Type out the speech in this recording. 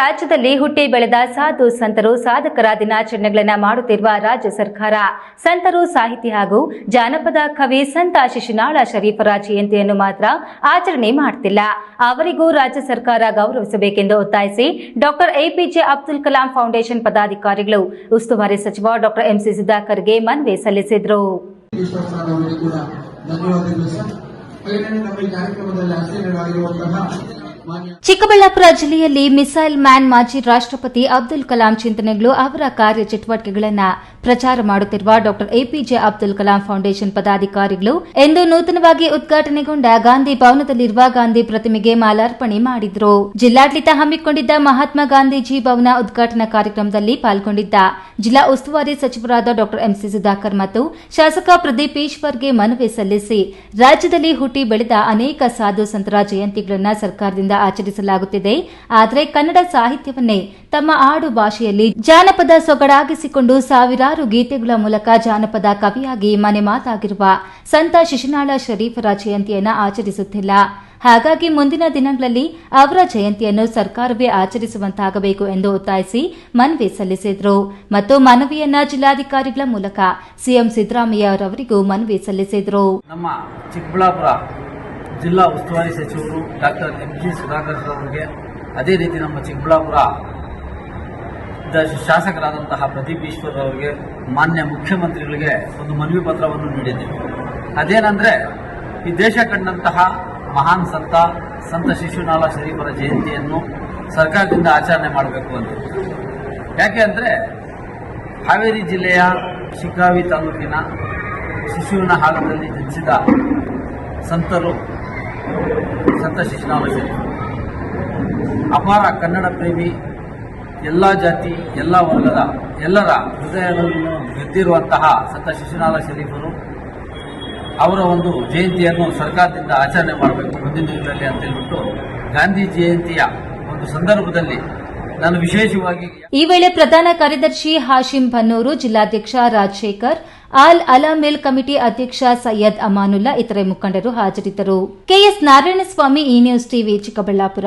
ರಾಜ್ಯದಲ್ಲಿ ಹುಟ್ಟಿ ಬೆಳೆದ ಸಾಧು ಸಂತರು ಸಾಧಕರ ದಿನಾಚರಣೆಗಳನ್ನು ಮಾಡುತ್ತಿರುವ ರಾಜ್ಯ ಸರ್ಕಾರ. ಸಂತರು ಸಾಹಿತಿ ಹಾಗೂ ಜಾನಪದ ಕವಿ ಸಂತ ಶಿಶುನಾಳ ಶರೀಫರ ಜಯಂತಿಯನ್ನು ಮಾತ್ರ ಆಚರಣೆ ಮಾಡುತ್ತಿಲ್ಲ ಅವರಿಗೂ ರಾಜ್ಯ ಸರ್ಕಾರ ಗೌರವಿಸಬೇಕೆಂದು ಒತ್ತಾಯಿಸಿ doctor A P J Abdul Kalam foundation ಪದಾಧಿಕಾರಿಗಳು ಉಸ್ತುವಾರಿ ಸಚಿವ ಡಾಕ್ಟರ್ ಎಂಸಿ ಸುಧಾಕರ್ಗೆ ಮನವಿ ಸಲ್ಲಿಸಿದರು. ಚಿಕ್ಕಬಳ್ಳಾಪುರ ಜಿಲ್ಲೆಯಲ್ಲಿ ಮಿಸೈಲ್ ಮ್ಯಾನ್ ಮಾಜಿ ರಾಷ್ಟ್ರಪತಿ ಅಬ್ದುಲ್ ಕಲಾಂ ಚಿಂತನೆಗಳು ಅವರ ಕಾರ್ಯಚಟುವಟಿಕೆಗಳನ್ನು ಪ್ರಚಾರ ಮಾಡುತ್ತಿರುವ doctor A P J Abdul Kalam foundation ಪದಾಧಿಕಾರಿಗಳು ಎಂದು ನೂತನವಾಗಿ ಉದ್ಘಾಟನೆಗೊಂಡ ಗಾಂಧಿ ಭವನದಲ್ಲಿರುವ ಗಾಂಧಿ ಪ್ರತಿಮೆಗೆ ಮಾಲಾರ್ಪಣೆ ಮಾಡಿದ್ರು. ಜಿಲ್ಲಾಡಳಿತ ಹಮ್ಮಿಕೊಂಡಿದ್ದ ಮಹಾತ್ಮ ಗಾಂಧೀಜಿ ಭವನ ಉದ್ಘಾಟನಾ ಕಾರ್ಯಕ್ರಮದಲ್ಲಿ ಪಾಲ್ಗೊಂಡಿದ್ದ ಜಿಲ್ಲಾ ಉಸ್ತುವಾರಿ ಸಚಿವರಾದ ಡಾಕ್ಟರ್ ಎಂಸಿ ಸುಧಾಕರ್ ಮತ್ತು ಶಾಸಕ ಪ್ರದೀಪ್ ಈಶ್ವರ್ಗೆ ಮನವಿ ಸಲ್ಲಿಸಿ ರಾಜ್ಯದಲ್ಲಿ ಹುಟ್ಟಿ ಬೆಳೆದ ಅನೇಕ ಸಾಧು ಸಂತರ ಜಯಂತಿಗಳನ್ನು ಸರ್ಕಾರದಿಂದ ಆಚರಿಸಲಾಗುತ್ತಿದೆ. ಆದರೆ ಕನ್ನಡ ಸಾಹಿತ್ಯವನ್ನೇ ತಮ್ಮ ಆಡು ಭಾಷೆಯಲ್ಲಿ ಜಾನಪದ ಸೊಗಡಾಗಿಸಿಕೊಂಡು ಸಾವಿರಾರು ಗೀತೆಗಳ ಮೂಲಕ ಜಾನಪದ ಕವಿಯಾಗಿ ಮನೆ ಮಾತಾಗಿರುವ ಸಂತ ಶಿಶುನಾಳ ಶರೀಫರ ಜಯಂತಿಯನ್ನು ಆಚರಿಸುತ್ತಿಲ್ಲ. ಹಾಗಾಗಿ ಮುಂದಿನ ದಿನಗಳಲ್ಲಿ ಅವರ ಜಯಂತಿಯನ್ನು ಸರ್ಕಾರವೇ ಆಚರಿಸುವಂತಾಗಬೇಕು ಎಂದು ಒತ್ತಾಯಿಸಿ ಮನವಿ ಸಲ್ಲಿಸಿದರು. ಮತ್ತು ಮನವಿಯನ್ನ ಜಿಲ್ಲಾಧಿಕಾರಿಗಳ ಮೂಲಕ ಸಿಎಂ ಸಿದ್ದರಾಮಯ್ಯ ಅವರವರಿಗೂ ಮನವಿ ಸಲ್ಲಿಸಿದರು. ನಮ್ಮ ಚಿಕ್ಕಬಳ್ಳಾಪುರ ಜಿಲ್ಲಾ ಉಸ್ತುವಾರಿ ಸಚಿವರು ಡಾಕ್ಟರ್ ಎಂ ಜಿ ಸುಧಾಕರ್ ಅವರಿಗೆ ಅದೇ ರೀತಿ ನಮ್ಮ ಚಿಕ್ಕಬಳ್ಳಾಪುರ ಶಾಸಕರಾದಂತಹ ಪ್ರದೀಪ್ ಈಶ್ವರ್ ಅವರಿಗೆ ಮಾನ್ಯ ಮುಖ್ಯಮಂತ್ರಿಗಳಿಗೆ ಒಂದು ಮನವಿ ಪತ್ರವನ್ನು ನೀಡಿದ್ದೇವೆ. ಅದೇನೆಂದರೆ, ಈ ದೇಶ ಕಂಡಂತಹ ಮಹಾನ್ ಸಂತ ಸಂತ ಶಿಶುನಾಳ ಶರೀಫರ ಜಯಂತಿಯನ್ನು ಸರ್ಕಾರದಿಂದ ಆಚರಣೆ ಮಾಡಬೇಕು ಅಂತ. ಯಾಕೆ ಅಂದರೆ, ಹಾವೇರಿ ಜಿಲ್ಲೆಯ ಶಿಗ್ಗಾವಿ ತಾಲೂಕಿನ ಶಿಶುವಿನ ಹಾಲದಲ್ಲಿ ಜನಿಸಿದ ಸಂತರು ಸಂತ ಶಿಶುನಾಮ ಅಪಾರ ಕನ್ನಡ ಪ್ರೇಮಿ, ಎಲ್ಲ ಜಾತಿ, ಎಲ್ಲ ವರ್ಗದ, ಎಲ್ಲರ ಹೃದಯಗಳನ್ನು ಗೆದ್ದಿರುವಂತಹ ಸಂತ ಶಿಶುನಾಥ ಶರೀಫರು, ಅವರ ಒಂದು ಜಯಂತಿಯನ್ನು ಸರ್ಕಾರದಿಂದ ಆಚರಣೆ ಮಾಡಬೇಕು ಮುಂದಿನ ದಿನಗಳಲ್ಲಿ ಅಂತ ಹೇಳ್ಬಿಟ್ಟು ಗಾಂಧಿ ಜಯಂತಿಯ ಒಂದು ಸಂದರ್ಭದಲ್ಲಿ ನಾನು ವಿಶೇಷವಾಗಿ ಈ ವೇಳೆ ಪ್ರಧಾನ ಕಾರ್ಯದರ್ಶಿ ಹಾಶಿಂ ಬನ್ನೂರು, ಜಿಲ್ಲಾಧ್ಯಕ್ಷ ರಾಜಶೇಖರ್ ಆಲ್ ಅಲಾಮಿಲ್ ಕಮಿಟಿ ಅಧ್ಯಕ್ಷ ಸೈಯದ್ ಅಮಾನುಲ್ಲಾ ಇತರೆ ಮುಖಂಡರು ಹಾಜರಿದ್ದರು. K S Narayanaswamy E news TV Chikkaballapura.